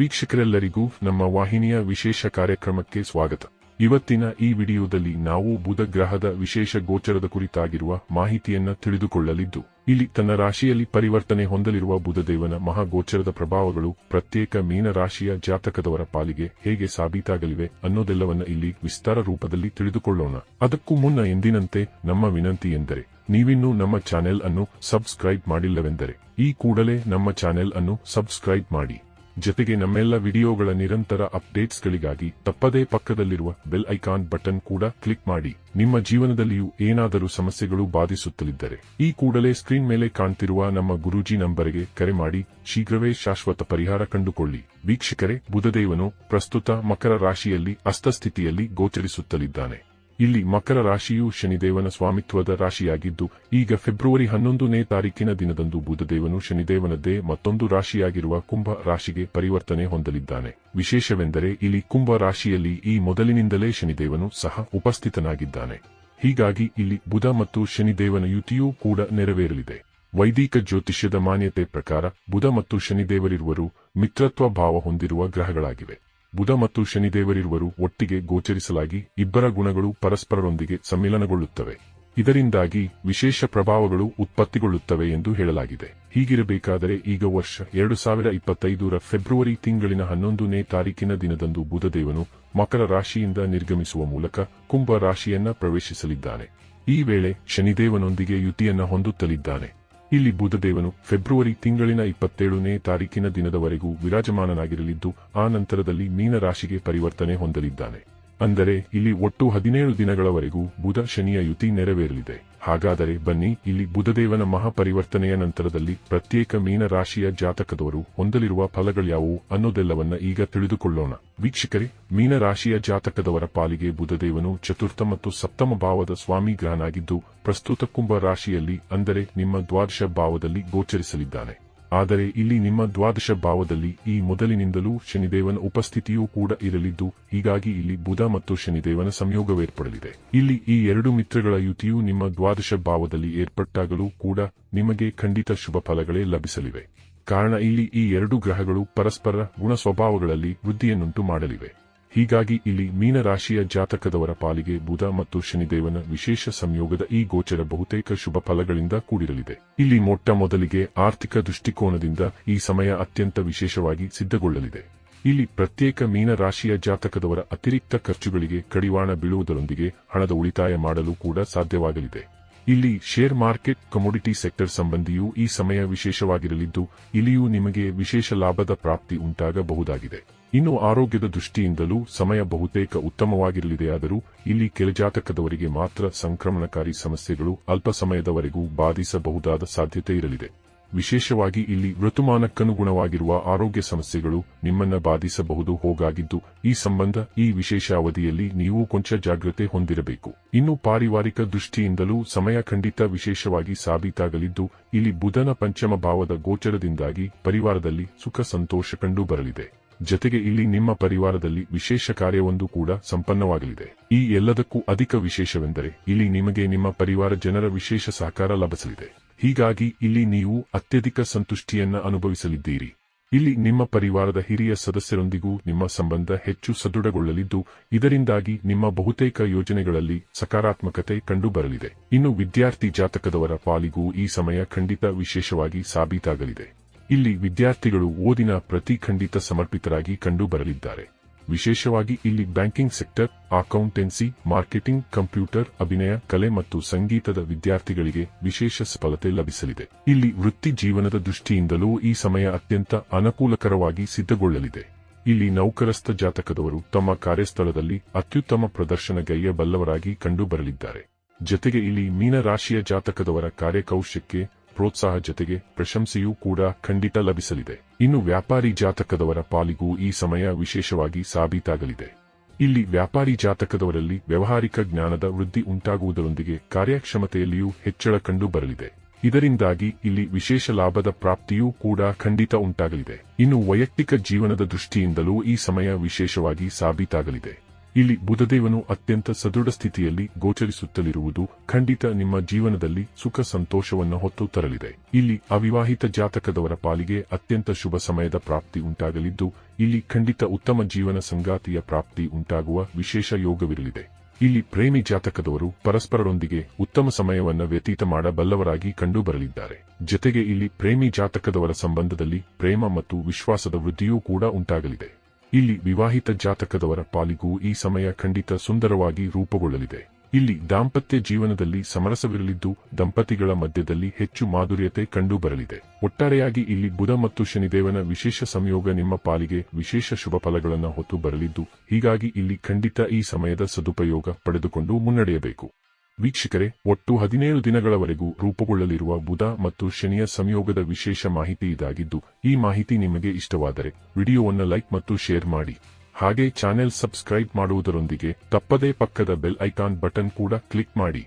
ವೀಕ್ಷಕರೆಲ್ಲರಿಗೂ ನಮ್ಮ ವಾಹಿನಿಯ ವಿಶೇಷ ಕಾರ್ಯಕ್ರಮಕ್ಕೆ ಸ್ವಾಗತ. ಇವತ್ತಿನ ಈ ವಿಡಿಯೋದಲ್ಲಿ ನಾವು ಬುಧ ಗ್ರಹದ ವಿಶೇಷ ಗೋಚರದ ಕುರಿತಾಗಿರುವ ಮಾಹಿತಿಯನ್ನ ತಿಳಿದುಕೊಳ್ಳಲಿದ್ದು, ಇಲ್ಲಿ ತನ್ನ ರಾಶಿಯಲ್ಲಿ ಪರಿವರ್ತನೆ ಹೊಂದಲಿರುವ ಬುಧದೇವನ ಮಹಾಗೋಚರದ ಪ್ರಭಾವಗಳು ಪ್ರತ್ಯೇಕ ಮೀನ ರಾಶಿಯ ಜಾತಕದವರ ಪಾಲಿಗೆ ಹೇಗೆ ಸಾಬೀತಾಗಲಿವೆ ಅನ್ನೋದೆಲ್ಲವನ್ನ ಇಲ್ಲಿ ವಿಸ್ತಾರ ರೂಪದಲ್ಲಿ ತಿಳಿದುಕೊಳ್ಳೋಣ. ಅದಕ್ಕೂ ಮುನ್ನ ಎಂದಿನಂತೆ ನಮ್ಮ ವಿನಂತಿ ಎಂದರೆ, ನೀವಿನ್ನೂ ನಮ್ಮ ಚಾನೆಲ್ ಅನ್ನು ಸಬ್ಸ್ಕ್ರೈಬ್ ಮಾಡಿಲ್ಲವೆಂದರೆ, ಈ ಕೂಡಲೇ ನಮ್ಮ ಚಾನೆಲ್ ಅನ್ನು ಸಬ್ಸ್ಕ್ರೈಬ್ ಮಾಡಿ. ಜೊತೆಗೆ ನಮ್ಮೆಲ್ಲ ವಿಡಿಯೋಗಳ ನಿರಂತರ ಅಪ್ಡೇಟ್ಸ್ಗಳಿಗಾಗಿ ತಪ್ಪದೇ ಪಕ್ಕದಲ್ಲಿರುವ ಬೆಲ್ ಐಕಾನ್ ಬಟನ್ ಕೂಡ ಕ್ಲಿಕ್ ಮಾಡಿ. ನಿಮ್ಮ ಜೀವನದಲ್ಲಿಯೂ ಏನಾದರೂ ಸಮಸ್ಯೆಗಳು ಬಾಧಿಸುತ್ತಲಿದ್ದರೆ ಈ ಕೂಡಲೇ ಸ್ಕ್ರೀನ್ ಮೇಲೆ ಕಾಣ್ತಿರುವ ನಮ್ಮ ಗುರೂಜಿ ನಂಬರ್ಗೆ ಕರೆ ಮಾಡಿ. ಶೀಘ್ರವೇ ಶಾಶ್ವತ ಪರಿಹಾರ ಕಂಡುಕೊಳ್ಳಿ. ವೀಕ್ಷಕರೇ, ಬುಧದೇವನು ಪ್ರಸ್ತುತ ಮಕರ ರಾಶಿಯಲ್ಲಿ ಅಸ್ತಸ್ಥಿತಿಯಲ್ಲಿ ಗೋಚರಿಸುತ್ತಲಿದ್ದಾನೆ. ಇಲ್ಲಿ ಮಕರ ರಾಶಿಯು ಶನಿದೇವನ ಸ್ವಾಮಿತ್ವದ ರಾಶಿಯಾಗಿದ್ದು, ಈಗ ಫೆಬ್ರವರಿ ಹನ್ನೊಂದನೇ ತಾರೀಕಿನ ದಿನದಂದು ಬುಧದೇವನು ಶನಿದೇವನದ್ದೇ ಮತ್ತೊಂದು ರಾಶಿಯಾಗಿರುವ ಕುಂಭ ರಾಶಿಗೆ ಪರಿವರ್ತನೆ ಹೊಂದಲಿದ್ದಾನೆ. ವಿಶೇಷವೆಂದರೆ ಇಲ್ಲಿ ಕುಂಭ ರಾಶಿಯಲ್ಲಿ ಈ ಮೊದಲಿನಿಂದಲೇ ಶನಿದೇವನು ಸಹ ಉಪಸ್ಥಿತನಾಗಿದ್ದಾನೆ. ಹೀಗಾಗಿ ಇಲ್ಲಿ ಬುಧ ಮತ್ತು ಶನಿದೇವನ ಯುತಿಯೂ ಕೂಡ ನೆರವೇರಲಿದೆ. ವೈದಿಕ ಜ್ಯೋತಿಷ್ಯದ ಮಾನ್ಯತೆ ಪ್ರಕಾರ ಬುಧ ಮತ್ತು ಶನಿದೇವರಿರುವರು ಮಿತ್ರತ್ವ ಭಾವ ಹೊಂದಿರುವ ಗ್ರಹಗಳಾಗಿವೆ. ಬುಧ ಮತ್ತು ಶನಿದೇವರಿರುವರು ಒಟ್ಟಿಗೆ ಗೋಚರಿಸಲಾಗಿ ಇಬ್ಬರ ಗುಣಗಳು ಪರಸ್ಪರರೊಂದಿಗೆ ಸಮ್ಮಿಲನಗೊಳ್ಳುತ್ತವೆ. ಇದರಿಂದಾಗಿ ವಿಶೇಷ ಪ್ರಭಾವಗಳು ಉತ್ಪತ್ತಿಗೊಳ್ಳುತ್ತವೆ ಎಂದು ಹೇಳಲಾಗಿದೆ. ಹೀಗಿರಬೇಕಾದರೆ ಈಗ ವರ್ಷ ಎರಡು ಸಾವಿರ ಇಪ್ಪತ್ತೈದರ ಫೆಬ್ರವರಿ ತಿಂಗಳಿನ ಹನ್ನೊಂದನೇ ತಾರೀಕಿನ ದಿನದಂದು ಬುಧದೇವನು ಮಕರ ರಾಶಿಯಿಂದ ನಿರ್ಗಮಿಸುವ ಮೂಲಕ ಕುಂಭ ರಾಶಿಯನ್ನ ಪ್ರವೇಶಿಸಲಿದ್ದಾನೆ. ಈ ವೇಳೆ ಶನಿದೇವನೊಂದಿಗೆ ಯುತಿಯನ್ನ ಹೊಂದುತ್ತಲಿದ್ದಾನೆ. ಇಲ್ಲಿ ಬುಧದೇವನು ಫೆಬ್ರವರಿ ತಿಂಗಳಿನ ಇಪ್ಪತ್ತೇಳನೇ ತಾರೀಕಿನ ದಿನದವರೆಗೂ ವಿರಾಜಮಾನನಾಗಿರಲಿದ್ದು ಆ ನಂತರದಲ್ಲಿ ಮೀನರಾಶಿಗೆ ಪರಿವರ್ತನೆ ಹೊಂದಲಿದ್ದಾನೆ. ಅಂದರೆ ಇಲ್ಲಿ ಒಟ್ಟು ಹದಿನೇಳು ದಿನಗಳವರೆಗೂ ಬುಧ ಶನಿಯ ಯುತಿ ನೆರವೇರಲಿದೆ. ಹಾಗಾದರೆ ಬನ್ನಿ ಇಲ್ಲಿ ಬುಧದೇವನ ಮಹಾಪರಿವರ್ತನೆಯ ನಂತರದಲ್ಲಿ ಪ್ರತ್ಯೇಕ ಮೀನರಾಶಿಯ ಜಾತಕದವರು ಹೊಂದಲಿರುವ ಫಲಗಳ್ಯಾವುವು ಅನ್ನೋದೆಲ್ಲವನ್ನ ಈಗ ತಿಳಿದುಕೊಳ್ಳೋಣ. ವೀಕ್ಷಕರೇ ಮೀನರಾಶಿಯ ಜಾತಕದವರ ಪಾಲಿಗೆ ಬುಧದೇವನು ಚತುರ್ಥ ಮತ್ತು ಸಪ್ತಮ ಭಾವದ ಸ್ವಾಮಿ ಗ್ರಹನಾಗಿದ್ದು, ಪ್ರಸ್ತುತ ಕುಂಭ ರಾಶಿಯಲ್ಲಿ ಅಂದರೆ ನಿಮ್ಮ ದ್ವಾದಶ ಭಾವದಲ್ಲಿ ಗೋಚರಿಸಲಿದ್ದಾನೆ. ಆದರೆ ಇಲ್ಲಿ ನಿಮ್ಮ ದ್ವಾದಶ ಭಾವದಲ್ಲಿ ಈ ಮೊದಲಿನಿಂದಲೂ ಶನಿದೇವನ ಉಪಸ್ಥಿತಿಯೂ ಕೂಡ ಇರಲಿದ್ದು, ಹೀಗಾಗಿ ಇಲ್ಲಿ ಬುಧ ಮತ್ತು ಶನಿದೇವನ ಸಂಯೋಗವೇರ್ಪಡಲಿದೆ. ಇಲ್ಲಿ ಈ ಎರಡು ಮಿತ್ರಗಳ ಯುತಿಯು ನಿಮ್ಮ ದ್ವಾದಶ ಭಾವದಲ್ಲಿ ಏರ್ಪಟ್ಟಾಗಲೂ ಕೂಡ ನಿಮಗೆ ಖಂಡಿತ ಶುಭ ಫಲಗಳೇ ಲಭಿಸಲಿವೆ. ಕಾರಣ ಇಲ್ಲಿ ಈ ಎರಡು ಗ್ರಹಗಳು ಪರಸ್ಪರ ಗುಣ ಸ್ವಭಾವಗಳಲ್ಲಿ ವೃದ್ಧಿಯನ್ನುಂಟು ಮಾಡಲಿವೆ ಹೀಗಾಗಿ ಇಲ್ಲಿ ಮೀನರಾಶಿಯ ಜಾತಕದವರ ಪಾಲಿಗೆ ಬುಧ ಮತ್ತು ಶನಿದೇವನ ವಿಶೇಷ ಸಂಯೋಗದ ಈ ಗೋಚರ ಬಹುತೇಕ ಶುಭ ಫಲಗಳಿಂದ ಕೂಡಿರಲಿದೆ. ಇಲ್ಲಿ ಮೊಟ್ಟ ಮೊದಲಿಗೆ ಆರ್ಥಿಕ ದೃಷ್ಟಿಕೋನದಿಂದ ಈ ಸಮಯ ಅತ್ಯಂತ ವಿಶೇಷವಾಗಿ ಸಿದ್ಧಗೊಳ್ಳಲಿದೆ. ಇಲ್ಲಿ ಪ್ರತ್ಯೇಕ ಮೀನರಾಶಿಯ ಜಾತಕದವರ ಅತಿರಿಕ್ತ ಖರ್ಚುಗಳಿಗೆ ಕಡಿವಾಣ ಬೀಳುವುದರೊಂದಿಗೆ ಹಣದ ಉಳಿತಾಯ ಮಾಡಲು ಕೂಡ ಸಾಧ್ಯವಾಗಲಿದೆ. ಇಲ್ಲಿ ಶೇರ್ ಮಾರ್ಕೆಟ್ ಕಮೋಡಿಟಿ ಸೆಕ್ಟರ್ ಸಂಬಂಧಿಯೂ ಈ ಸಮಯ ವಿಶೇಷವಾಗಿರಲಿದ್ದು, ಇಲ್ಲಿಯೂ ನಿಮಗೆ ವಿಶೇಷ ಲಾಭದ ಪ್ರಾಪ್ತಿ ಉಂಟಾಗಬಹುದಾಗಿದೆ. ಇನ್ನು ಆರೋಗ್ಯದ ದೃಷ್ಟಿಯಿಂದಲೂ ಸಮಯ ಬಹುತೇಕ ಉತ್ತಮವಾಗಿರಲಿದೆಯಾದರೂ, ಇಲ್ಲಿ ಕೆಲಜಾತಕದವರಿಗೆ ಮಾತ್ರ ಸಂಕ್ರಮಣಕಾರಿ ಸಮಸ್ಯೆಗಳು ಅಲ್ಪ ಸಮಯದವರೆಗೂ ಬಾಧಿಸಬಹುದಾದ ಸಾಧ್ಯತೆ ಇರಲಿದೆ. ವಿಶೇಷವಾಗಿ ಇಲ್ಲಿ ಋತುಮಾನಕ್ಕನುಗುಣವಾಗಿರುವ ಆರೋಗ್ಯ ಸಮಸ್ಯೆಗಳು ನಿಮ್ಮನ್ನ ಬಾಧಿಸಬಹುದು. ಹೋಗಾಗಿದ್ದು, ಈ ಸಂಬಂಧ ಈ ವಿಶೇಷ ಅವಧಿಯಲ್ಲಿ ನೀವು ಕೊಂಚ ಜಾಗ್ರತೆ ಹೊಂದಿರಬೇಕು. ಇನ್ನು ಪಾರಿವಾರಿಕ ದೃಷ್ಟಿಯಿಂದಲೂ ಸಮಯ ಖಂಡಿತ ವಿಶೇಷವಾಗಿ ಸಾಬೀತಾಗಲಿದ್ದು, ಇಲ್ಲಿ ಬುಧನ ಪಂಚಮ ಭಾವದ ಗೋಚರದಿಂದಾಗಿ ಪರಿವಾರದಲ್ಲಿ ಸುಖ ಸಂತೋಷ ಕಂಡು ಬರಲಿದೆ ಜತೆಗೆ ಇಲ್ಲಿ ನಿಮ್ಮ ಪರಿವಾರದಲ್ಲಿ ವಿಶೇಷ ಕಾರ್ಯವೊಂದು ಕೂಡ ಸಂಪನ್ನವಾಗಲಿದೆ. ಈ ಎಲ್ಲದಕ್ಕೂ ಅಧಿಕ ವಿಶೇಷವೆಂದರೆ ಇಲ್ಲಿ ನಿಮಗೆ ನಿಮ್ಮ ಪರಿವಾರ ಜನರ ವಿಶೇಷ ಸಹಕಾರ ಲಭಿಸಲಿದೆ. ಹೀಗಾಗಿ ಇಲ್ಲಿ ನೀವು ಅತ್ಯಧಿಕ ಸಂತುಷ್ಟಿಯನ್ನ ಅನುಭವಿಸಲಿದ್ದೀರಿ. ಇಲ್ಲಿ ನಿಮ್ಮ ಪರಿವಾರದ ಹಿರಿಯ ಸದಸ್ಯರೊಂದಿಗೂ ನಿಮ್ಮ ಸಂಬಂಧ ಹೆಚ್ಚು ಸದೃಢಗೊಳ್ಳಲಿದ್ದು, ಇದರಿಂದಾಗಿ ನಿಮ್ಮ ಬಹುತೇಕ ಯೋಜನೆಗಳಲ್ಲಿ ಸಕಾರಾತ್ಮಕತೆ ಕಂಡುಬರಲಿದೆ. ಇನ್ನು ವಿದ್ಯಾರ್ಥಿ ಜಾತಕದವರ ಪಾಲಿಗೂ ಈ ಸಮಯ ಖಂಡಿತ ವಿಶೇಷವಾಗಿ ಸಾಬೀತಾಗಲಿದೆ. ಇಲ್ಲಿ ವಿದ್ಯಾರ್ಥಿಗಳು ಓದಿನ ಪ್ರತಿ ಖಂಡಿತ ಸಮರ್ಪಿತರಾಗಿ ಕಂಡುಬರಲಿದ್ದಾರೆ. ವಿಶೇಷವಾಗಿ ಇಲ್ಲಿ banking sector, accountancy, marketing, computer, ಅಭಿನಯ, ಕಲೆ ಮತ್ತು ಸಂಗೀತದ ವಿದ್ಯಾರ್ಥಿಗಳಿಗೆ ವಿಶೇಷ ಸಫಲತೆ ಲಭಿಸಲಿದೆ. ಇಲ್ಲಿ ವೃತ್ತಿ ಜೀವನದ ದೃಷ್ಟಿಯಿಂದಲೂ ಈ ಸಮಯ ಅತ್ಯಂತ ಅನುಕೂಲಕರವಾಗಿ ಸಿದ್ಧಗೊಳ್ಳಲಿದೆ. ಇಲ್ಲಿ ನೌಕರಸ್ಥ ಜಾತಕದವರು ತಮ್ಮ ಕಾರ್ಯಸ್ಥಳದಲ್ಲಿ ಅತ್ಯುತ್ತಮ ಪ್ರದರ್ಶನಗೈಯಬಲ್ಲವರಾಗಿ ಕಂಡುಬರಲಿದ್ದಾರೆ. ಜತೆಗೆ ಇಲ್ಲಿ ಮೀನರಾಶಿಯ ಜಾತಕದವರ ಕಾರ್ಯಕೌಶಲ್ಯಕ್ಕೆ ಪ್ರೋತ್ಸಾಹ ಜತೆಗೆ ಪ್ರಶಂಸೆಯೂ ಕೂಡ ಖಂಡಿತ ಲಭಿಸಲಿದೆ. ಇನ್ನು ವ್ಯಾಪಾರಿ ಜಾತಕದವರ ಪಾಲಿಗೂ ಈ ಸಮಯ ವಿಶೇಷವಾಗಿ ಸಾಬೀತಾಗಲಿದೆ. ಇಲ್ಲಿ ವ್ಯಾಪಾರಿ ಜಾತಕದವರಲ್ಲಿ ವ್ಯವಹಾರಿಕ ಜ್ಞಾನದ ವೃದ್ಧಿ ಉಂಟಾಗುವುದರೊಂದಿಗೆ ಕಾರ್ಯಕ್ಷಮತೆಯಲ್ಲಿಯೂ ಹೆಚ್ಚಳ ಕಂಡು ಬರಲಿದೆ ಇದರಿಂದಾಗಿ ಇಲ್ಲಿ ವಿಶೇಷ ಲಾಭದ ಪ್ರಾಪ್ತಿಯೂ ಕೂಡ ಖಂಡಿತ ಉಂಟಾಗಲಿದೆ. ಇನ್ನು ವೈಯಕ್ತಿಕ ಜೀವನದ ದೃಷ್ಟಿಯಿಂದಲೂ ಈ ಸಮಯ ವಿಶೇಷವಾಗಿ ಸಾಬೀತಾಗಲಿದೆ. ಇಲ್ಲಿ ಬುಧದೇವನು ಅತ್ಯಂತ ಸದೃಢ ಸ್ಥಿತಿಯಲ್ಲಿ ಗೋಚರಿಸುತ್ತಲಿರುವುದು ಖಂಡಿತ ನಿಮ್ಮ ಜೀವನದಲ್ಲಿ ಸುಖ ಸಂತೋಷವನ್ನು ಹೊತ್ತು ತರಲಿದೆ. ಇಲ್ಲಿ ಅವಿವಾಹಿತ ಜಾತಕದವರ ಪಾಲಿಗೆ ಅತ್ಯಂತ ಶುಭ ಸಮಯದ ಪ್ರಾಪ್ತಿ ಉಂಟಾಗಲಿದ್ದು, ಇಲ್ಲಿ ಖಂಡಿತ ಉತ್ತಮ ಜೀವನ ಸಂಗಾತಿಯ ಪ್ರಾಪ್ತಿ ಉಂಟಾಗುವ ವಿಶೇಷ ಯೋಗವಿರಲಿದೆ. ಇಲ್ಲಿ ಪ್ರೇಮಿ ಜಾತಕದವರು ಪರಸ್ಪರರೊಂದಿಗೆ ಉತ್ತಮ ಸಮಯವನ್ನು ವ್ಯತೀತ ಮಾಡಬಲ್ಲವರಾಗಿ ಕಂಡುಬರಲಿದ್ದಾರೆ. ಜತೆಗೆ ಇಲ್ಲಿ ಪ್ರೇಮಿ ಜಾತಕದವರ ಸಂಬಂಧದಲ್ಲಿ ಪ್ರೇಮ ಮತ್ತು ವಿಶ್ವಾಸದ ವೃದ್ಧಿಯೂ ಕೂಡ ಉಂಟಾಗಲಿದೆ. ಇಲ್ಲಿ ವಿವಾಹಿತ ಜಾತಕದವರ ಪಾಲಿಗೂ ಈ ಸಮಯ ಖಂಡಿತ ಸುಂದರವಾಗಿ ರೂಪುಗೊಳ್ಳಲಿದೆ. ಇಲ್ಲಿ ದಾಂಪತ್ಯ ಜೀವನದಲ್ಲಿ ಸಮರಸವಿರಲಿದ್ದು, ದಂಪತಿಗಳ ಮಧ್ಯದಲ್ಲಿ ಹೆಚ್ಚು ಮಾಧುರ್ಯತೆ ಕಂಡುಬರಲಿದೆ. ಒಟ್ಟಾರೆಯಾಗಿ ಇಲ್ಲಿ ಬುಧ ಮತ್ತು ಶನಿದೇವನ ವಿಶೇಷ ಸಂಯೋಗ ನಿಮ್ಮ ಪಾಲಿಗೆ ವಿಶೇಷ ಶುಭ ಫಲಗಳನ್ನು ಹೊತ್ತು ಬರಲಿದ್ದು, ಹೀಗಾಗಿ ಇಲ್ಲಿ ಖಂಡಿತ ಈ ಸಮಯದ ಸದುಪಯೋಗ ಪಡೆದುಕೊಂಡು ಮುನ್ನಡೆಯಬೇಕು. ವೀಕ್ಷಕರೇ, ಒಟ್ಟು ಹದಿನೇಳು ದಿನಗಳವರೆಗೂ ರೂಪುಗೊಳ್ಳಲಿರುವ ಬುಧ ಮತ್ತು ಶನಿಯ ಸಂಯೋಗದ ವಿಶೇಷ ಮಾಹಿತಿ ಇದಾಗಿದ್ದು, ಈ ಮಾಹಿತಿ ನಿಮಗೆ ಇಷ್ಟವಾದರೆ ವಿಡಿಯೋವನ್ನು ಲೈಕ್ ಮತ್ತು ಶೇರ್ ಮಾಡಿ. ಹಾಗೆ ಚಾನೆಲ್ ಸಬ್ಸ್ಕ್ರೈಬ್ ಮಾಡುವುದರೊಂದಿಗೆ ತಪ್ಪದೇ ಪಕ್ಕದ ಬೆಲ್ ಐಕಾನ್ ಬಟನ್ ಕೂಡ ಕ್ಲಿಕ್ ಮಾಡಿ.